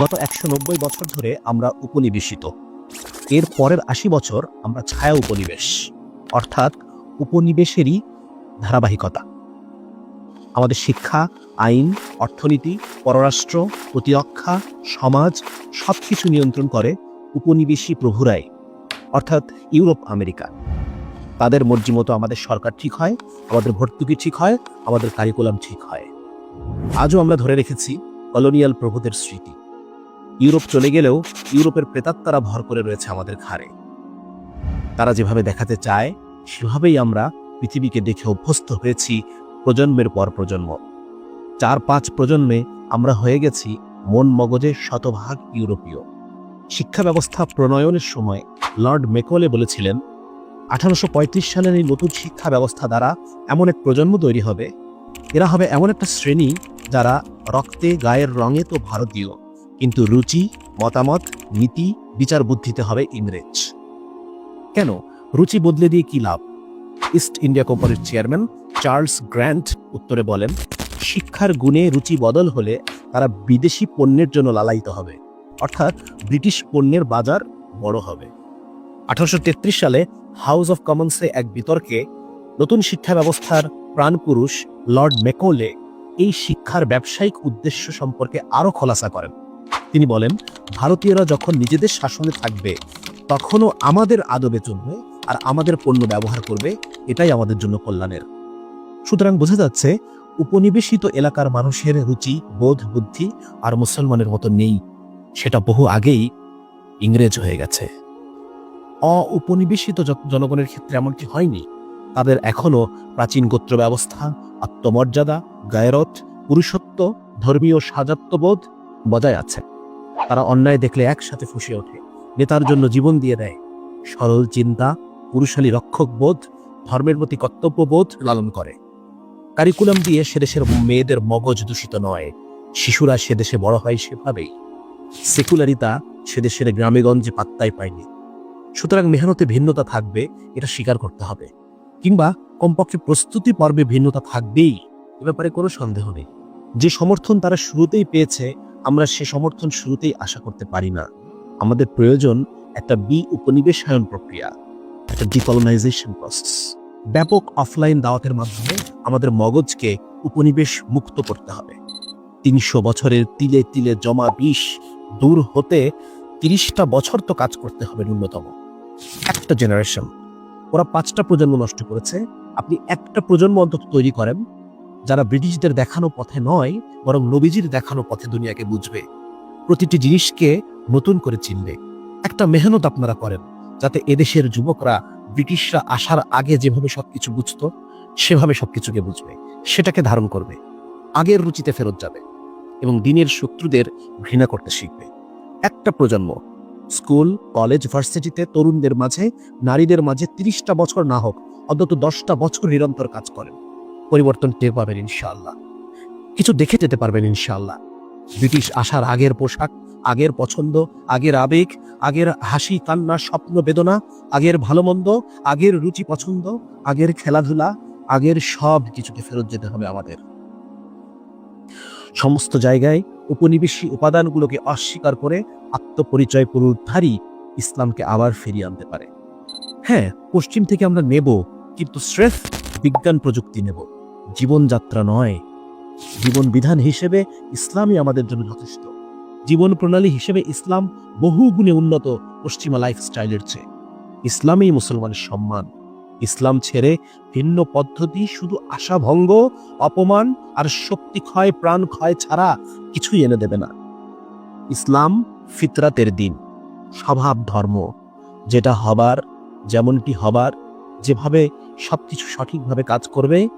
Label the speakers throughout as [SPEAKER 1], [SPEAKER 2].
[SPEAKER 1] গত একশো নব্বই বছর ধরে আমরা উপনিবেশিত। এর পরের আশি বছর আমরা ছায়া উপনিবেশ, অর্থাৎ উপনিবেশেরই ধারাবাহিকতা। আমাদের শিক্ষা, আইন, অর্থনীতি, পররাষ্ট্র, প্রতিরক্ষা, সমাজ সব কিছু নিয়ন্ত্রণ করে উপনিবেশী প্রভুরাই, অর্থাৎ ইউরোপ, আমেরিকা। তাদের মর্জি মতো আমাদের সরকার ঠিক হয়, আমাদের ভর্তুকি ঠিক হয়, আমাদের কারিকুলাম ঠিক হয়। আজও আমরা ধরে রেখেছি, কলোনিয়াল প্রভুদের স্মৃতি। ইউরোপ চলে গেলেও ইউরোপের প্রেতাত্মারা ভর করে রয়েছে আমাদের ঘাড়ে। তারা যেভাবে দেখাতে চায়, সেভাবেই আমরা পৃথিবীকে দেখে অভ্যস্ত হয়েছি প্রজন্মের পর প্রজন্ম। চার পাঁচ প্রজন্মে আমরা হয়ে গেছি মন মগজের শতভাগ ইউরোপীয়। শিক্ষা ব্যবস্থা প্রণয়নের সময় লর্ড মেকলে বলেছিলেন, আঠারোশো পঁয়ত্রিশ সালের এই নতুন শিক্ষা ব্যবস্থা দ্বারা এমন এক প্রজন্ম তৈরি হবে। এরা হবে এমন একটা শ্রেণি যারা রক্তে, গায়ের রঙে তো ভারতীয়। কিন্তু রুচি, মতামত, নীতি বিচার বুদ্ধিতে হবে ইংরেজ। কেন? রুচি বদলে দিয়ে কি লাভ? ইস্ট ইন্ডিয়া কোম্পানির চেয়ারম্যান চার্লস গ্র্যান্ট উত্তরে বলেন, শিক্ষার গুণে রুচি বদল হলে তারা বিদেশি পণ্যের জন্য লালায়িত হবে। অর্থাৎ ব্রিটিশ পণ্যের বাজার বড় হবে। আঠারোশো তেত্রিশ সালে হাউস অফ কমন্সে এক বিতর্কে নতুন শিক্ষা ব্যবস্থার প্রাণপুরুষ লর্ড মেকোলে এই শিক্ষার ব্যবসায়িক উদ্দেশ্য সম্পর্কে আরও খোলাসা করেন। তিনি বলেন, ভারতীয়রা যখন নিজেদের শাসনে থাকবে, তখনও আমাদের আদবে চলবে আর আমাদের পণ্য ব্যবহার করবে, এটাই আমাদের জন্য কল্যাণের। সুতরাং বোঝা যাচ্ছে, উপনিবেশিত এলাকার মানুষের রুচি, বোধ, বুদ্ধি আর মুসলমানের মতো নেই। সেটা বহু আগেই ইংরেজ হয়ে গেছে। অ-উপনিবেশিত জনগণের ক্ষেত্রে এমনটি হয়নি। তাদের এখনও প্রাচীন গোত্র ব্যবস্থা আত্মমর্যাদা গায়রত পুরুষত্ব, ধর্মীয় সাজাত্ববোধ বজায় আছে। তারা অন্যায় দেখলে একসাথে ফুসে ওঠে। নেতার জন্য জীবন দিয়ে দেয়। সরল চিন্তা, পুরুষালী রক্ষক বোধ, ধর্মের প্রতি কর্তব্যবোধ লালন করে। কারিকুলাম দিয়ে সে দেশের মেয়েদের মগজ দূষিত নয়। শিশুরা সে দেশে বড় হয় সেভাবেই। সেকুলারিতা সে দেশের গ্রামেগঞ্জে পাত্তাই পায়নি। সুতরাং মেহনতে ভিন্নতা থাকবে, এটা স্বীকার করতে হবে। কিংবা কমপক্ষে প্রস্তুতি পর্বে ভিন্নতা থাকবেই, এ ব্যাপারে কোনো সন্দেহ নেই। যে সমর্থন তারা শুরুতেই পেয়েছে আমরা সে সমর্থন শুরুতেই আশা করতে পারি না। আমাদের প্রয়োজন একটা বি উপনিবেশায়ন প্রক্রিয়া, একটা ডিকলোনাইজেশন প্রসেস। ব্যাপক অফলাইন দাওয়াতের মাধ্যমে আমাদের মগজকে উপনিবেশ মুক্ত করতে হবে। তিনশো বছরের তিলে তিলে জমা বিষ দূর হতে তিরিশটা বছর তো কাজ করতে হবে ন্যূনতম। একটা জেনারেশন, ওরা পাঁচটা প্রজন্ম নষ্ট করেছে, আপনি একটা প্রজন্ম অন্তত তৈরি করেন যারা ব্রিটিশদের দেখানো পথে নয়, বরং নবীজির দেখানো পথে দুনিয়াকে বুঝবে। প্রতিটি জিনিসকে নতুন করে চিনবে। একটা মেহনত আপনারা করেন, যাতে এদেশের যুবকরা, ব্রিটিশরা আসার আগে যেভাবে সবকিছু বুঝতো, সেভাবে সবকিছুকে বুঝবে, সেটাকে ধারণ করবে। আগের রুচিতে ফেরত যাবে এবং দিনের শত্রুদের ঘৃণা করতে শিখবে। একটা প্রজন্ম, স্কুল, কলেজ, ভার্সিটিতে তরুণদের মাঝে, নারীদের মাঝে তিরিশটা বছর না হোক, অন্তত দশটা বছর নিরন্তর কাজ করেন। পরিবর্তন টের পাবেন ইনশাআল্লাহ। কিছু দেখে যেতে পারবেন ইনশাল্লাহ ব্রিটিশ আসার আগের পোশাক, আগের পছন্দ, আগের আবেগ, আগের হাসি, কান্না, স্বপ্ন, বেদনা, আগের ভালো মন্দ আগের রুচি পছন্দ, আগের খেলাধুলা, আগের সব কিছুকে ফেরত যেতে হবে আমাদের। সমস্ত জায়গায় উপনিবেশী উপাদানগুলোকে অস্বীকার করে আত্মপরিচয় পুনরুদ্ধারই ইসলামকে আবার ফিরিয়ে আনতে পারে। হ্যাঁ পশ্চিম থেকে আমরা নেব, কিন্তু স্রেফ বিজ্ঞান প্রযুক্তি নেব। জীবনযাত্রা নয়। জীবন বিধান হিসেবে ইসলামই আমাদের জন্য যথেষ্ট। জীবন প্রণালী হিসেবে ইসলাম বহু গুণে উন্নত পশ্চিমা লাইফস্টাইলের চেয়ে। ইসলামেই মুসলমানের সম্মান। ইসলাম ছেড়ে ভিন্ন পদ্ধতি শুধু আশাভঙ্গ, অপমান আর শক্তি ক্ষয়, প্রাণ ক্ষয় ছাড়া কিছুই এনে দেবে না। ইসলাম ফিতরাতের দিন, স্বভাব ধর্ম। যেটা হবার, যেমনটি হবার, যেভাবে সবকিছু সঠিকভাবে কাজ করবে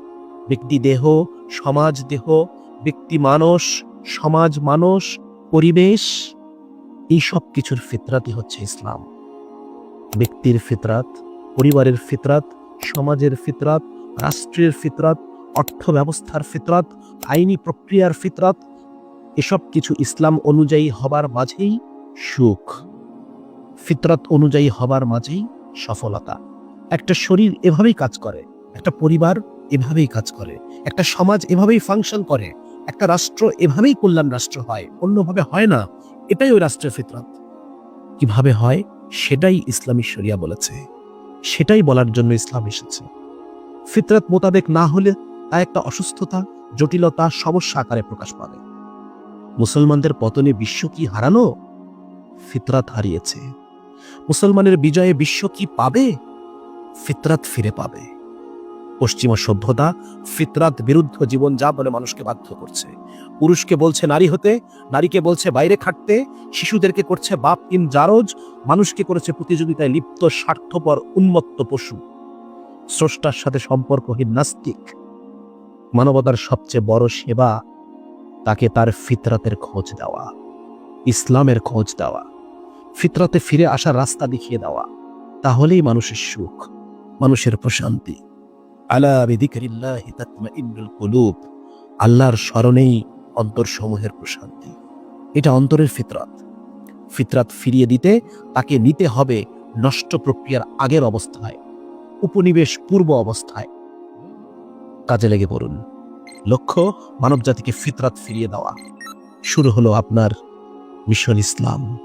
[SPEAKER 1] ব্যক্তি দেহ, সমাজ দেহ, ব্যক্তি মানস সমাজ মানুষ, পরিবেশ, এই সব কিছুর ফিতরাতই হচ্ছে ইসলাম। ব্যক্তির ফিতরাত, পরিবারের ফিতরাত, সমাজের ফিতরাত, রাষ্ট্রের ফিতরাত অর্থ ব্যবস্থার ফিতরাত, আইনি প্রক্রিয়ার ফিতরাত, এসব কিছু ইসলাম অনুযায়ী হবার মাঝেই সুখ। ফিতরাত অনুযায়ী হবার মাঝেই সফলতা। একটা শরীর এভাবেই কাজ করে, একটা পরিবার এভাবেই কাজ করে। একটা সমাজ এভাবেই ফাংশন করে। একটা রাষ্ট্র এভাবেই কল্যাণ রাষ্ট্র হয়। অন্যভাবে হয় না। এটাই ওই রাষ্ট্রের ফিতরাত। কীভাবে হয়? সেটাই ইসলামী শরিয়া বলেছে। সেটাই বলার জন্য ইসলাম এসেছে। ফিতরাত মোতাবেক না হলে তা একটা অসুস্থতা, জটিলতা, সমস্যা আকারে প্রকাশ পাবে। মুসলমানদের পতনে বিশ্ব কি হারানো? ফিতরাত হারিয়েছে। মুসলমানের বিজয়ে বিশ্ব কি পাবে? ফিতরাত ফিরে পাবে। পশ্চিমা সভ্যতা ফিতরাত বিরুদ্ধ জীবন যাপনে মানুষকে বাধ্য করছে। পুরুষকে বলছে নারী হতে, নারীকে বলছে বাইরে খাটতে, শিশুদেরকে করছে বাপ ইন জারজ, মানুষকে করেছে প্রতিযোগিতায় লিপ্ত, স্বার্থপর, উন্মত্ত পশু। স্রষ্টার সাথে সম্পর্কহীন নাস্তিক। মানবতার সবচেয়ে বড় সেবা তাকে তার ফিতরাতের খোঁজ দেওয়া, ইসলামের খোঁজ দেওয়া, ফিতরাতে ফিরে আসার রাস্তা দেখিয়ে দেওয়া। তাহলেই মানুষের সুখ, মানুষের প্রশান্তি। আলা আল্লাহর স্মরণেই অন্তরসমূহের প্রশান্তি। এটা অন্তরের ফিতরাত। ফিতরাত ফিরিয়ে দিতে, তাকে নিতে হবে নষ্ট প্রক্রিয়ার আগের অবস্থায়, উপনিবেশ পূর্ব অবস্থায়। কাজে লেগে পড়ুন। লক্ষ্য, মানবজাতিকে ফিতরাত ফিরিয়ে দেওয়া। শুরু হলো আপনার মিশন ইসলাম।